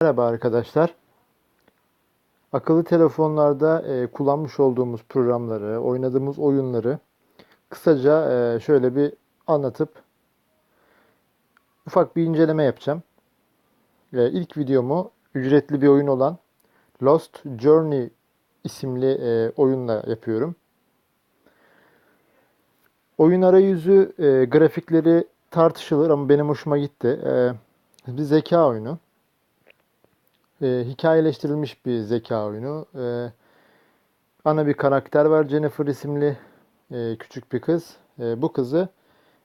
Merhaba arkadaşlar. Akıllı telefonlarda e, kullanmış olduğumuz programları, oynadığımız oyunları kısaca e, şöyle bir anlatıp ufak bir inceleme yapacağım. E, ilk videomu ücretli bir oyun olan Lost Journey isimli e, oyunla yapıyorum. Oyun arayüzü, e, grafikleri tartışılır ama benim hoşuma gitti. E, bir zeka oyunu. E, hikayeleştirilmiş bir zeka oyunu. E, ana bir karakter var. Jennifer isimli e, küçük bir kız. E, bu kızı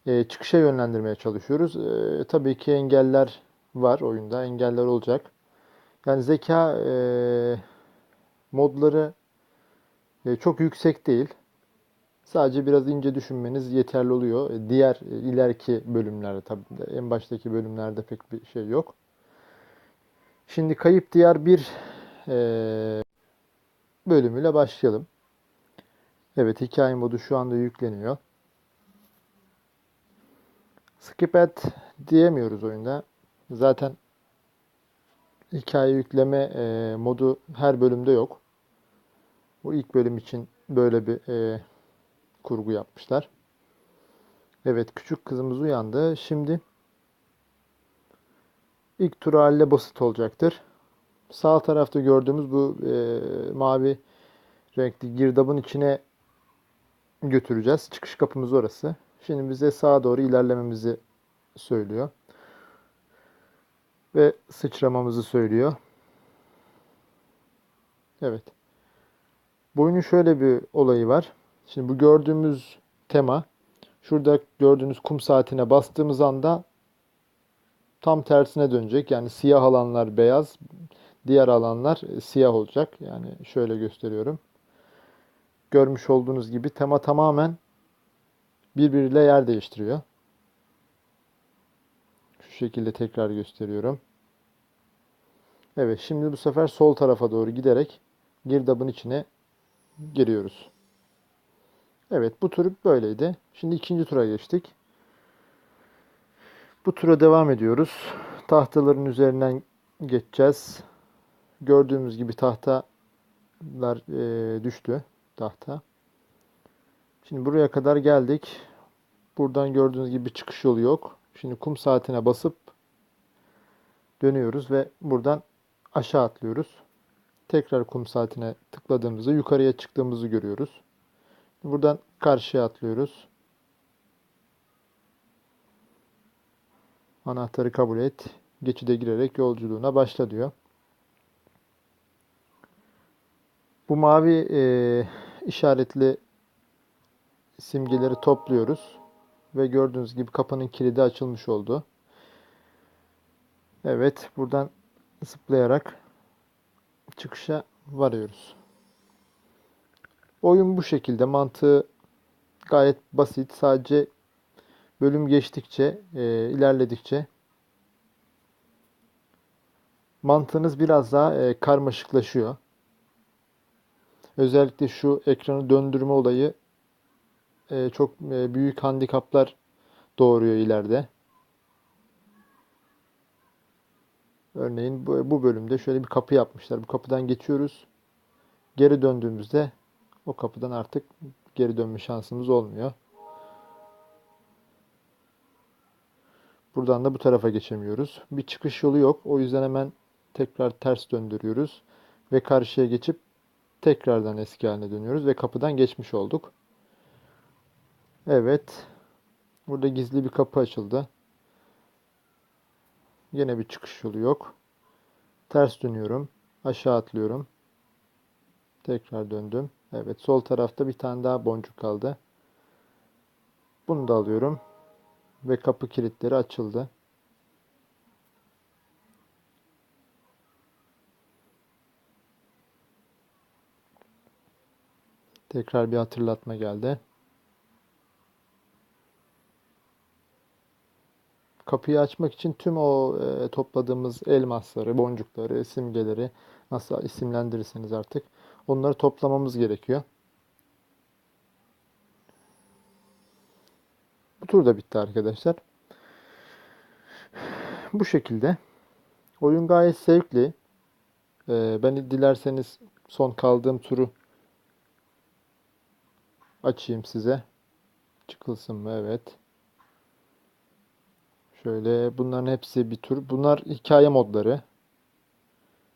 e, çıkışa yönlendirmeye çalışıyoruz. E, tabii ki engeller var oyunda. Engeller olacak. Yani zeka e, modları e, çok yüksek değil. Sadece biraz ince düşünmeniz yeterli oluyor. Diğer e, ileriki bölümlerde tabii en baştaki bölümlerde pek bir şey yok. Şimdi Kayıp Diyar bir eee, bölümüyle başlayalım. Evet, hikaye modu şu anda yükleniyor. Skip et diyemiyoruz oyunda. Zaten hikaye yükleme eee, modu her bölümde yok. Bu ilk bölüm için böyle bir eee, kurgu yapmışlar. Evet, küçük kızımız uyandı. Şimdi ilk tur haliyle basit olacaktır. Sağ tarafta gördüğümüz bu eee, mavi renkli girdabın içine götüreceğiz. Çıkış kapımız orası. Şimdi bize sağa doğru ilerlememizi söylüyor. Ve sıçramamızı söylüyor. Evet. Bu oyunun şöyle bir olayı var. Şimdi bu gördüğümüz tema şurada gördüğünüz kum saatine bastığımız anda tam tersine dönecek. Yani siyah alanlar beyaz, diğer alanlar e, siyah olacak. Yani şöyle gösteriyorum. Görmüş olduğunuz gibi tema tamamen birbiriyle yer değiştiriyor. Şu şekilde tekrar gösteriyorum. Evet, şimdi bu sefer sol tarafa doğru giderek girdabın içine giriyoruz. Evet, bu tur böyleydi. Şimdi ikinci tura geçtik. Bu tura devam ediyoruz. Tahtaların üzerinden geçeceğiz. Gördüğümüz gibi tahtalar e, düştü. Tahta. Şimdi buraya kadar geldik. Buradan gördüğünüz gibi çıkış yolu yok. Şimdi kum saatine basıp dönüyoruz ve buradan aşağı atlıyoruz. Tekrar kum saatine tıkladığımızda yukarıya çıktığımızı görüyoruz. Buradan karşıya atlıyoruz. Anahtarı kabul et. Geçide girerek yolculuğuna başla diyor. Bu mavi e, işaretli simgeleri topluyoruz. Ve gördüğünüz gibi kapının kilidi açılmış oldu. Evet, buradan zıplayarak çıkışa varıyoruz. Oyun bu şekilde. Mantığı gayet basit. Sadece bölüm geçtikçe, e, ilerledikçe mantığınız biraz daha e, karmaşıklaşıyor. Özellikle şu ekranı döndürme olayı e, çok e, büyük handikaplar doğuruyor ileride. Örneğin bu, bu bölümde şöyle bir kapı yapmışlar. Bu kapıdan geçiyoruz. Geri döndüğümüzde o kapıdan artık geri dönme şansımız olmuyor. Buradan da bu tarafa geçemiyoruz. Bir çıkış yolu yok. O yüzden hemen tekrar ters döndürüyoruz. Ve karşıya geçip tekrardan eski haline dönüyoruz. Ve kapıdan geçmiş olduk. Evet. Burada gizli bir kapı açıldı. Yine bir çıkış yolu yok. Ters dönüyorum. Aşağı atlıyorum. Tekrar döndüm. Evet sol tarafta bir tane daha boncuk kaldı. Bunu da alıyorum. Ve kapı kilitleri açıldı. Tekrar bir hatırlatma geldi. Kapıyı açmak için tüm o e, topladığımız elmasları, boncukları, simgeleri nasıl isimlendirirseniz artık onları toplamamız gerekiyor. Tur da bitti arkadaşlar. Bu şekilde Oyun gayet zevkli. Ee, ben dilerseniz son kaldığım turu açayım size. Çıkılsın mı? Evet. Şöyle bunların hepsi bir tur. Bunlar hikaye modları.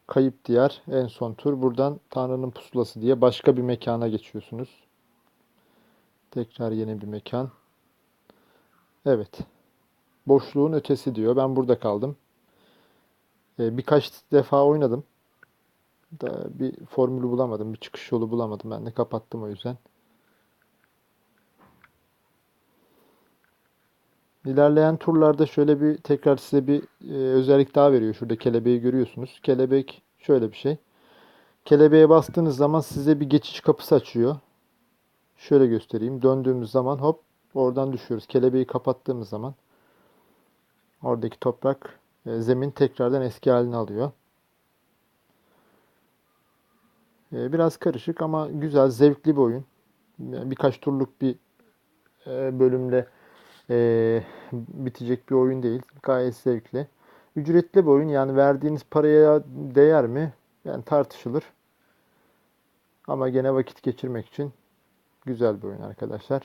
Kayıp Diyar en son tur. Buradan Tanrı'nın Pusulası diye başka bir mekana geçiyorsunuz. Tekrar yeni bir mekan. Evet. Boşluğun ötesi diyor. Ben burada kaldım. Ee, birkaç defa oynadım. Da bir formülü bulamadım. Bir çıkış yolu bulamadım. Ben de kapattım o yüzden. İlerleyen turlarda şöyle bir tekrar size bir e, özellik daha veriyor. Şurada kelebeği görüyorsunuz. Kelebek şöyle bir şey. Kelebeğe bastığınız zaman size bir geçiş kapısı açıyor. Şöyle göstereyim. Döndüğümüz zaman hop oradan düşüyoruz. Kelebeği kapattığımız zaman oradaki toprak, e, zemin tekrardan eski halini alıyor. E, Biraz karışık ama güzel, zevkli bir oyun. Birkaç turluk bir e, bölümle bitecek bir oyun değil. Gayet zevkli. Ücretli bir oyun. Yani verdiğiniz paraya değer mi? Yani tartışılır. Ama gene vakit geçirmek için güzel bir oyun arkadaşlar.